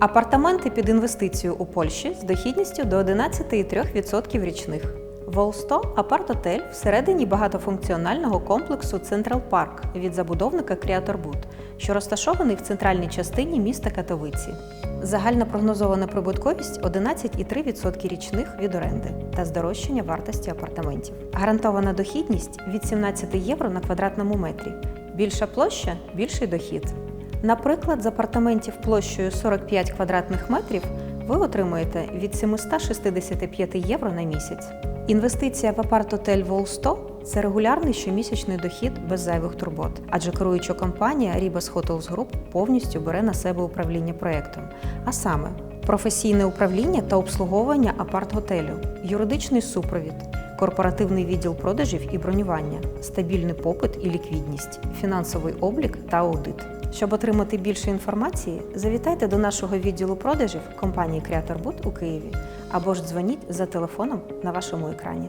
Апартаменти під інвестицію у Польщі з дохідністю до 11,3% річних. Волсто апарт-отель всередині багатофункціонального комплексу Централ Парк від забудовника Creator що розташований в центральній частині міста Катовиці. Загальна прогнозована прибутковість 11,3% річних від оренди та здорожчання вартості апартаментів. Гарантована дохідність від 17 євро на квадратному метрі. Більша площа більший дохід. Наприклад, з апартаментів площею 45 квадратних метрів ви отримуєте від 765 євро на місяць. Інвестиція в апарт-отель Волсто це регулярний щомісячний дохід без зайвих турбот, адже керуюча компанія Ribas Hotels Group повністю бере на себе управління проєктом, а саме професійне управління та обслуговування апарт-готелю, юридичний супровід, корпоративний відділ продажів і бронювання, стабільний попит і ліквідність, фінансовий облік та аудит. Щоб отримати більше інформації, завітайте до нашого відділу продажів компанії Boot у Києві або ж дзвоніть за телефоном на вашому екрані.